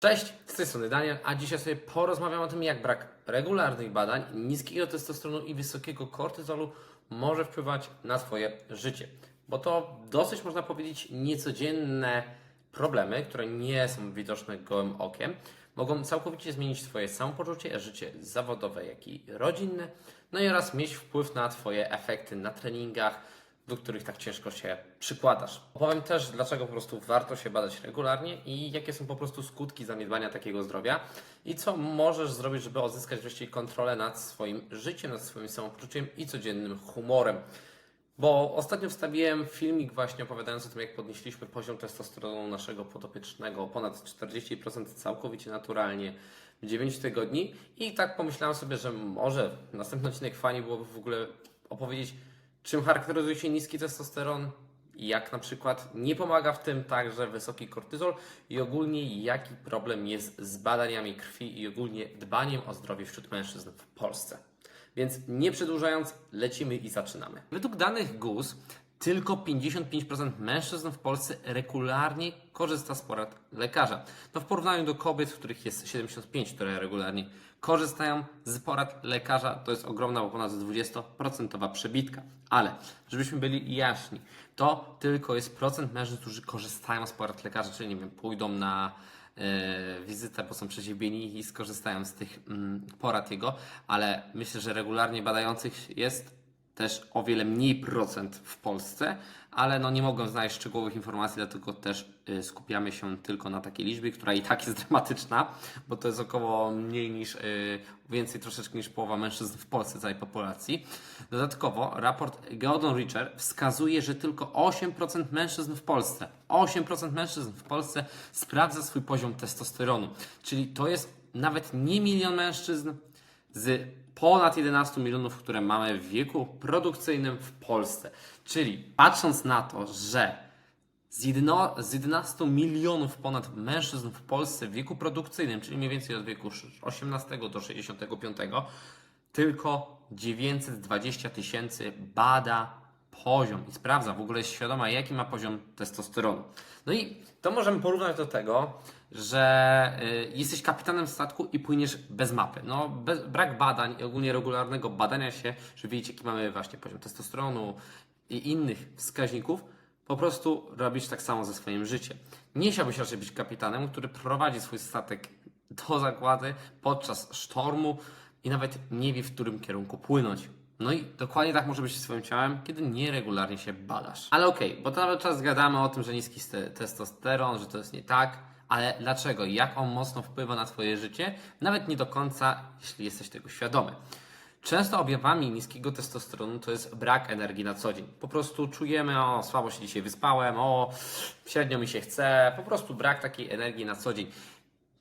Cześć, z tej strony Daniel, a dzisiaj sobie porozmawiam o tym, jak brak regularnych badań, niskiego testosteronu i wysokiego kortyzolu może wpływać na Twoje życie. Bo to dosyć, można powiedzieć, niecodzienne problemy, które nie są widoczne gołym okiem, mogą całkowicie zmienić Twoje samopoczucie, życie zawodowe, jak i rodzinne, no i oraz mieć wpływ na Twoje efekty na treningach, do których tak ciężko się przykładasz. Opowiem też, dlaczego po prostu warto się badać regularnie i jakie są po prostu skutki zaniedbania takiego zdrowia i co możesz zrobić, żeby odzyskać wreszcie kontrolę nad swoim życiem, nad swoim samopoczuciem i codziennym humorem. Bo ostatnio wstawiłem filmik właśnie opowiadając o tym, jak podnieśliśmy poziom testosteronu naszego podopiecznego ponad 40% całkowicie naturalnie w 9 tygodni i tak pomyślałem sobie, że może następny odcinek fajnie byłoby w ogóle opowiedzieć, czym charakteryzuje się niski testosteron, jak na przykład nie pomaga w tym także wysoki kortyzol i ogólnie jaki problem jest z badaniami krwi i ogólnie dbaniem o zdrowie wśród mężczyzn w Polsce. Więc nie przedłużając, lecimy i zaczynamy. Według danych GUS tylko 55% mężczyzn w Polsce regularnie korzysta z porad lekarza. No w porównaniu do kobiet, w których jest 75%, które regularnie korzystają z porad lekarza, to jest ogromna, bo ponad 20% przebitka. Ale, żebyśmy byli jaśni, to tylko jest procent mężczyzn, którzy korzystają z porad lekarza, czyli nie wiem, pójdą na e, wizytę, bo są przeziębieni i skorzystają z tych mm, porad jego, ale myślę, że regularnie badających jest też o wiele mniej procent w Polsce, ale no nie mogłem znaleźć szczegółowych informacji, dlatego też y, skupiamy się tylko na takiej liczbie, która i tak jest dramatyczna, bo to jest około mniej niż, y, więcej troszeczkę niż połowa mężczyzn w Polsce całej populacji. Dodatkowo raport Geodon Richer wskazuje, że tylko 8% mężczyzn w Polsce, 8% mężczyzn w Polsce sprawdza swój poziom testosteronu, czyli to jest nawet nie milion mężczyzn, z ponad 11 milionów, które mamy w wieku produkcyjnym w Polsce. Czyli patrząc na to, że z, jedno, z 11 milionów ponad mężczyzn w Polsce w wieku produkcyjnym, czyli mniej więcej od wieku 18 do 65, tylko 920 tysięcy bada poziom i sprawdza, w ogóle jest świadoma, jaki ma poziom testosteronu. No i to możemy porównać do tego, że y, jesteś kapitanem statku i płyniesz bez mapy. No, bez, brak badań i ogólnie regularnego badania się, żeby wiedzieć, jaki mamy właśnie poziom testosteronu i innych wskaźników, po prostu robisz tak samo ze swoim życiem. Nie chciałbyś raczej być kapitanem, który prowadzi swój statek do zagłady podczas sztormu i nawet nie wie, w którym kierunku płynąć. No i dokładnie tak może być z swoim ciałem, kiedy nieregularnie się badasz. Ale okej, bo to nawet czas gadamy o tym, że niski ste- testosteron, że to jest nie tak. Ale dlaczego? Jak on mocno wpływa na Twoje życie? Nawet nie do końca, jeśli jesteś tego świadomy. Często objawami niskiego testosteronu to jest brak energii na co dzień. Po prostu czujemy, o, słabo się dzisiaj wyspałem, o, średnio mi się chce, po prostu brak takiej energii na co dzień.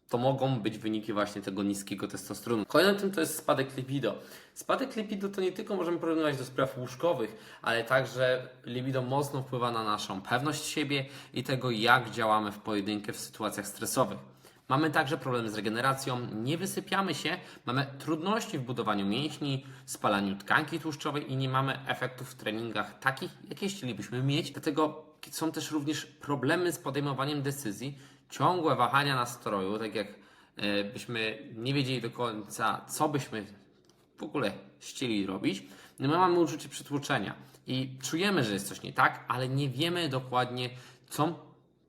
To mogą być wyniki właśnie tego niskiego testosteronu. Kolejnym tym to jest spadek libido. Spadek libido to nie tylko możemy porównywać do spraw łóżkowych, ale także libido mocno wpływa na naszą pewność siebie i tego, jak działamy w pojedynkę w sytuacjach stresowych. Mamy także problemy z regeneracją, nie wysypiamy się, mamy trudności w budowaniu mięśni, spalaniu tkanki tłuszczowej i nie mamy efektów w treningach takich, jakie chcielibyśmy mieć. Dlatego są też również problemy z podejmowaniem decyzji, ciągłe wahania nastroju, tak jak e, byśmy nie wiedzieli do końca, co byśmy w ogóle chcieli robić. No my mamy uczucie przytłoczenia i czujemy, że jest coś nie tak, ale nie wiemy dokładnie, co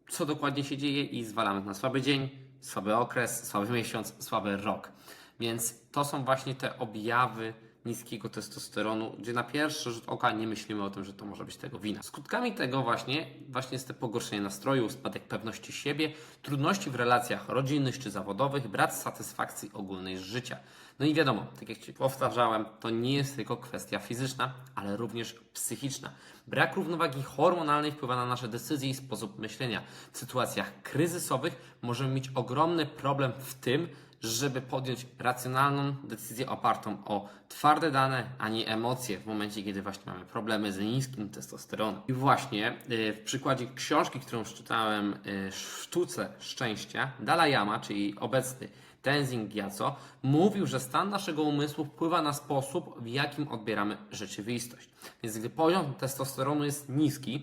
co dokładnie się dzieje i zwalamy na słaby dzień, słaby okres, słaby miesiąc, słaby rok. Więc to są właśnie te objawy niskiego testosteronu, gdzie na pierwszy rzut oka nie myślimy o tym, że to może być tego wina. Skutkami tego właśnie, właśnie jest to pogorszenie nastroju, spadek pewności siebie, trudności w relacjach rodzinnych czy zawodowych, brak satysfakcji ogólnej z życia. No i wiadomo, tak jak Ci powtarzałem, to nie jest tylko kwestia fizyczna, ale również psychiczna. Brak równowagi hormonalnej wpływa na nasze decyzje i sposób myślenia. W sytuacjach kryzysowych możemy mieć ogromny problem w tym, żeby podjąć racjonalną decyzję opartą o twarde dane, a nie emocje w momencie, kiedy właśnie mamy problemy z niskim testosteronem. I właśnie y, w przykładzie książki, którą przeczytałem, y, Sztuce Szczęścia, Dalajama, czyli obecny Tenzing Gyatso, mówił, że stan naszego umysłu wpływa na sposób, w jakim odbieramy rzeczywistość. Więc gdy poziom testosteronu jest niski,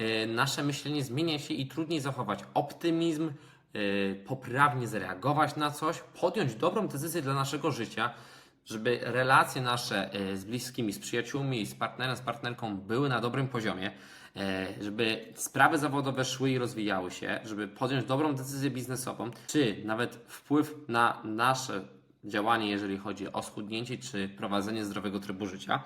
y, nasze myślenie zmienia się i trudniej zachować optymizm, poprawnie zareagować na coś, podjąć dobrą decyzję dla naszego życia, żeby relacje nasze e, z bliskimi, z przyjaciółmi, z partnerem, z partnerką były na dobrym poziomie, e, żeby sprawy zawodowe szły i rozwijały się, żeby podjąć dobrą decyzję biznesową, czy nawet wpływ na nasze działanie, jeżeli chodzi o schudnięcie czy prowadzenie zdrowego trybu życia.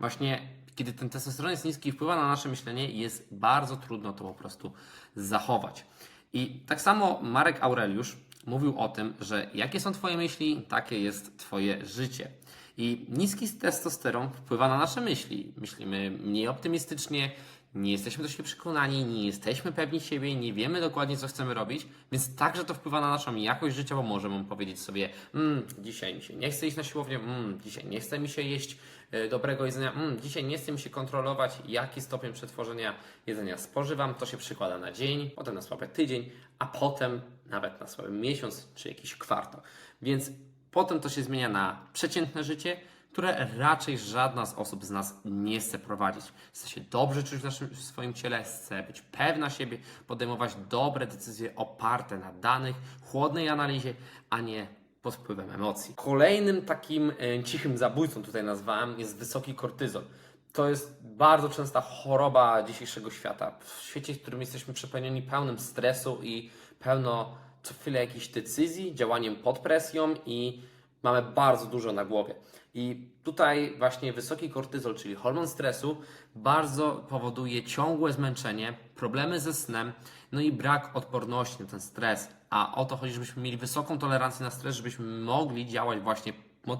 Właśnie kiedy ten testosteron jest niski i wpływa na nasze myślenie, jest bardzo trudno to po prostu zachować. I tak samo Marek Aureliusz mówił o tym, że jakie są Twoje myśli, takie jest Twoje życie. I niski testosteron wpływa na nasze myśli. Myślimy mniej optymistycznie, nie jesteśmy do siebie przekonani, nie jesteśmy pewni siebie, nie wiemy dokładnie, co chcemy robić, więc także to wpływa na naszą jakość życia, bo możemy powiedzieć sobie, mm, dzisiaj mi się nie chce iść na siłownię, mm, dzisiaj nie chce mi się jeść e, dobrego jedzenia, mm, dzisiaj nie chce mi się kontrolować, jaki stopień przetworzenia jedzenia spożywam, to się przykłada na dzień, potem na słaby tydzień, a potem nawet na słaby miesiąc czy jakiś kwartał. Więc potem to się zmienia na przeciętne życie, które raczej żadna z osób z nas nie chce prowadzić. Chce się dobrze czuć w, naszym, w swoim ciele, chce być pewna siebie, podejmować dobre decyzje oparte na danych, chłodnej analizie, a nie pod wpływem emocji. Kolejnym takim e, cichym zabójcą tutaj nazwałem jest wysoki kortyzol. To jest bardzo częsta choroba dzisiejszego świata. W świecie, w którym jesteśmy przepełnieni pełnym stresu i pełno co chwilę jakichś decyzji, działaniem pod presją i mamy bardzo dużo na głowie. I tutaj właśnie wysoki kortyzol, czyli hormon stresu, bardzo powoduje ciągłe zmęczenie, problemy ze snem, no i brak odporności na ten stres. A o to chodzi, żebyśmy mieli wysoką tolerancję na stres, żebyśmy mogli działać właśnie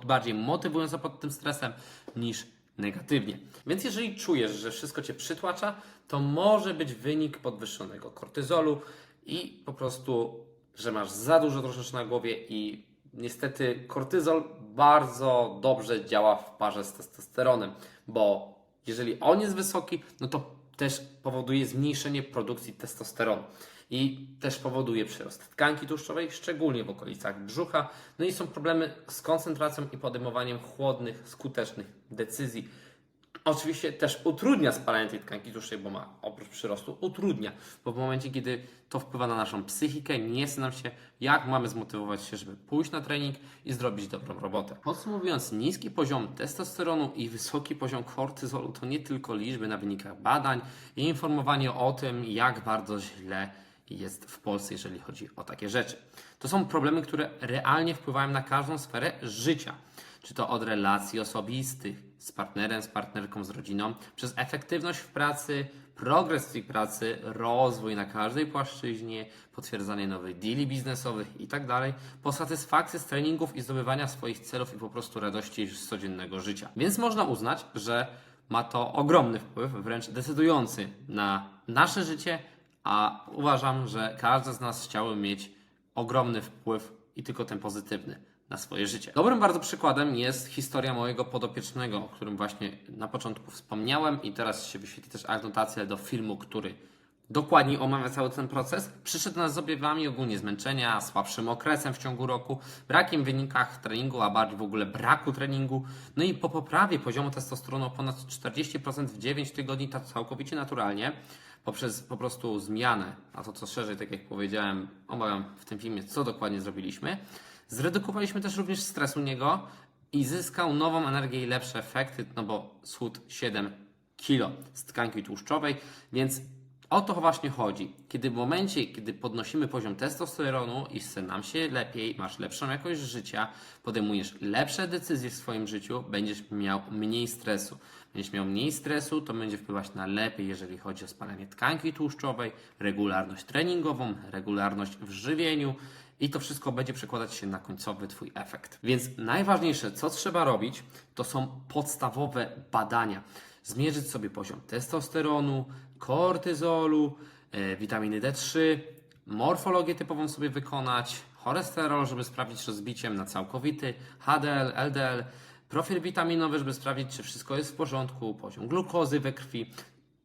bardziej motywująco pod tym stresem niż negatywnie. Więc jeżeli czujesz, że wszystko cię przytłacza, to może być wynik podwyższonego kortyzolu i po prostu, że masz za dużo troszeczkę na głowie i niestety kortyzol bardzo dobrze działa w parze z testosteronem, bo jeżeli on jest wysoki, no to też powoduje zmniejszenie produkcji testosteronu i też powoduje przyrost tkanki tłuszczowej, szczególnie w okolicach brzucha. No i są problemy z koncentracją i podejmowaniem chłodnych, skutecznych decyzji. Oczywiście też utrudnia spalanie tej tkanki tłuszczowej, bo ma oprócz przyrostu utrudnia, bo w momencie, kiedy to wpływa na naszą psychikę, nie chce nam się, jak mamy zmotywować się, żeby pójść na trening i zrobić dobrą robotę. Podsumowując, niski poziom testosteronu i wysoki poziom kortyzolu to nie tylko liczby na wynikach badań i informowanie o tym, jak bardzo źle jest w Polsce, jeżeli chodzi o takie rzeczy. To są problemy, które realnie wpływają na każdą sferę życia. Czy to od relacji osobistych, z partnerem, z partnerką, z rodziną, przez efektywność w pracy, progres w tej pracy, rozwój na każdej płaszczyźnie, potwierdzanie nowych deali biznesowych i tak dalej, po satysfakcję z treningów i zdobywania swoich celów i po prostu radości z codziennego życia. Więc można uznać, że ma to ogromny wpływ, wręcz decydujący na nasze życie, a uważam, że każdy z nas chciałby mieć ogromny wpływ i tylko ten pozytywny na swoje życie. Dobrym bardzo przykładem jest historia mojego podopiecznego, o którym właśnie na początku wspomniałem i teraz się wyświetli też anotacja do filmu, który dokładnie omawia cały ten proces. Przyszedł nas z objawami ogólnie zmęczenia, słabszym okresem w ciągu roku, brakiem w wynikach treningu, a bardziej w ogóle braku treningu. No i po poprawie poziomu testosteronu o ponad 40% w 9 tygodni, tak całkowicie naturalnie, poprzez po prostu zmianę, a to co szerzej, tak jak powiedziałem, omawiam w tym filmie, co dokładnie zrobiliśmy. Zredukowaliśmy też również stres u niego i zyskał nową energię i lepsze efekty, no bo schód 7 kilo z tkanki tłuszczowej, więc o to właśnie chodzi. Kiedy w momencie, kiedy podnosimy poziom testosteronu i chce nam się lepiej, masz lepszą jakość życia, podejmujesz lepsze decyzje w swoim życiu, będziesz miał mniej stresu. Będziesz miał mniej stresu, to będzie wpływać na lepiej, jeżeli chodzi o spalanie tkanki tłuszczowej, regularność treningową, regularność w żywieniu i to wszystko będzie przekładać się na końcowy Twój efekt. Więc najważniejsze, co trzeba robić, to są podstawowe badania. Zmierzyć sobie poziom testosteronu, kortyzolu, e, witaminy D3, morfologię typową sobie wykonać, cholesterol, żeby sprawdzić rozbiciem na całkowity, HDL, LDL, profil witaminowy, żeby sprawdzić, czy wszystko jest w porządku, poziom glukozy we krwi.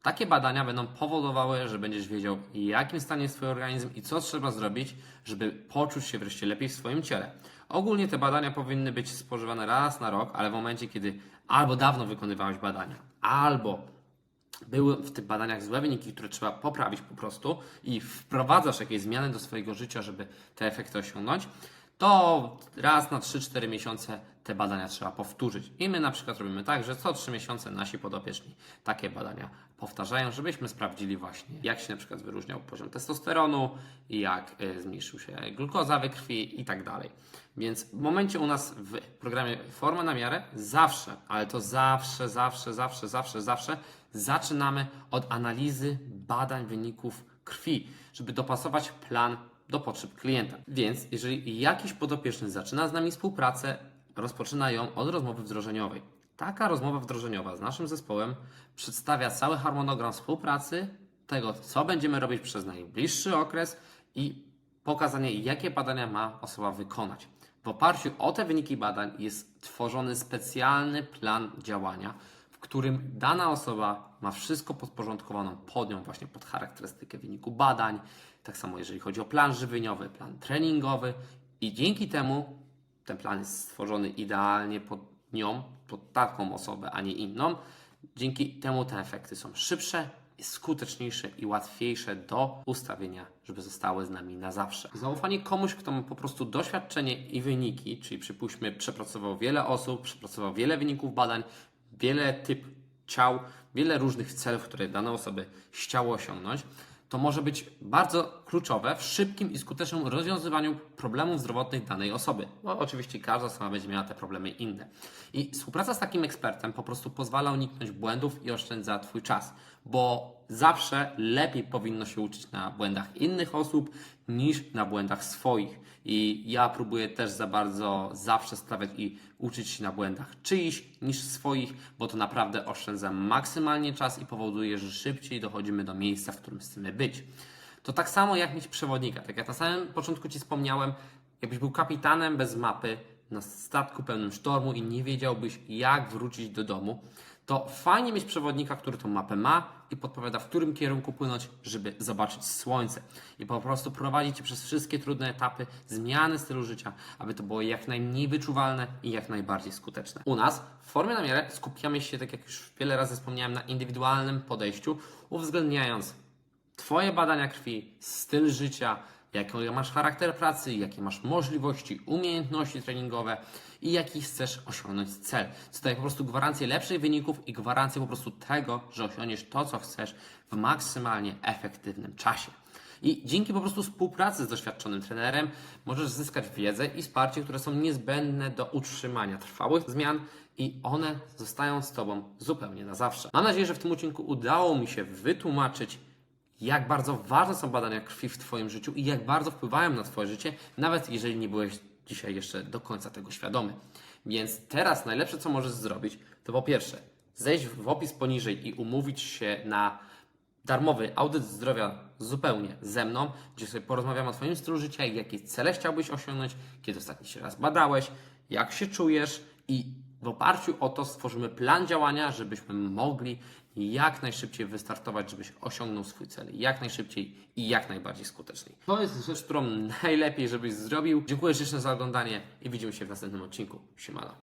Takie badania będą powodowały, że będziesz wiedział, jakim stanie jest Twój organizm i co trzeba zrobić, żeby poczuć się wreszcie lepiej w swoim ciele. Ogólnie te badania powinny być spożywane raz na rok, ale w momencie, kiedy albo dawno wykonywałeś badania, albo były w tych badaniach złe wyniki, które trzeba poprawić po prostu i wprowadzasz jakieś zmiany do swojego życia, żeby te efekty osiągnąć, to raz na 3-4 miesiące te badania trzeba powtórzyć. I my na przykład robimy tak, że co 3 miesiące nasi podopieczni takie badania powtarzają, żebyśmy sprawdzili właśnie, jak się na przykład wyróżniał poziom testosteronu, jak y, zmniejszył się glukoza we krwi i tak dalej. Więc w momencie u nas w programie Forma na miarę zawsze, ale to zawsze, zawsze, zawsze, zawsze, zawsze zaczynamy od analizy badań wyników krwi, żeby dopasować plan do potrzeb klienta. Więc jeżeli jakiś podopieczny zaczyna z nami współpracę, rozpoczyna ją od rozmowy wdrożeniowej. Taka rozmowa wdrożeniowa z naszym zespołem przedstawia cały harmonogram współpracy, tego co będziemy robić przez najbliższy okres i pokazanie, jakie badania ma osoba wykonać. W oparciu o te wyniki badań jest tworzony specjalny plan działania, w którym dana osoba ma wszystko podporządkowaną pod nią, właśnie pod charakterystykę wyniku badań. Tak samo jeżeli chodzi o plan żywieniowy, plan treningowy, i dzięki temu ten plan jest stworzony idealnie pod nią, pod taką osobę, a nie inną. Dzięki temu te efekty są szybsze, skuteczniejsze i łatwiejsze do ustawienia, żeby zostały z nami na zawsze. Zaufanie komuś, kto ma po prostu doświadczenie i wyniki, czyli przypuśćmy, przepracował wiele osób, przepracował wiele wyników badań, wiele typ ciał, wiele różnych celów, które dane osoby chciały osiągnąć, to może być bardzo kluczowe w szybkim i skutecznym rozwiązywaniu problemów zdrowotnych danej osoby. Bo oczywiście każda osoba będzie miała te problemy inne. I współpraca z takim ekspertem po prostu pozwala uniknąć błędów i oszczędza Twój czas, bo zawsze lepiej powinno się uczyć na błędach innych osób niż na błędach swoich. I ja próbuję też za bardzo zawsze stawiać i uczyć się na błędach czyichś niż swoich, bo to naprawdę oszczędza maksymalnie czas i powoduje, że szybciej dochodzimy do miejsca, w którym chcemy być. To tak samo jak mieć przewodnika. Tak jak na samym początku Ci wspomniałem, jakbyś był kapitanem bez mapy na statku pełnym sztormu i nie wiedziałbyś, jak wrócić do domu, to fajnie mieć przewodnika, który tą mapę ma i podpowiada, w którym kierunku płynąć, żeby zobaczyć słońce. I po prostu prowadzić Cię przez wszystkie trudne etapy zmiany stylu życia, aby to było jak najmniej wyczuwalne i jak najbardziej skuteczne. U nas w formie na miarę skupiamy się, tak jak już wiele razy wspomniałem, na indywidualnym podejściu, uwzględniając Twoje badania krwi, styl życia, jaki masz charakter pracy, jakie masz możliwości, umiejętności treningowe i jaki chcesz osiągnąć cel. Co daje po prostu gwarancję lepszych wyników i gwarancję po prostu tego, że osiągniesz to, co chcesz w maksymalnie efektywnym czasie. I dzięki po prostu współpracy z doświadczonym trenerem możesz zyskać wiedzę i wsparcie, które są niezbędne do utrzymania trwałych zmian i one zostają z Tobą zupełnie na zawsze. Mam nadzieję, że w tym odcinku udało mi się wytłumaczyć, jak bardzo ważne są badania krwi w Twoim życiu i jak bardzo wpływają na Twoje życie, nawet jeżeli nie byłeś dzisiaj jeszcze do końca tego świadomy. Więc teraz najlepsze, co możesz zrobić, to po pierwsze, zejść w opis poniżej i umówić się na darmowy audyt zdrowia zupełnie ze mną, gdzie sobie porozmawiam o Twoim stylu życia jakie cele chciałbyś osiągnąć, kiedy ostatni się raz badałeś, jak się czujesz i w oparciu o to stworzymy plan działania, żebyśmy mogli jak najszybciej wystartować, żebyś osiągnął swój cel jak najszybciej i jak najbardziej skutecznie. To jest rzecz, którą najlepiej żebyś zrobił. Dziękuję ślicznie za oglądanie i widzimy się w następnym odcinku. Siemano.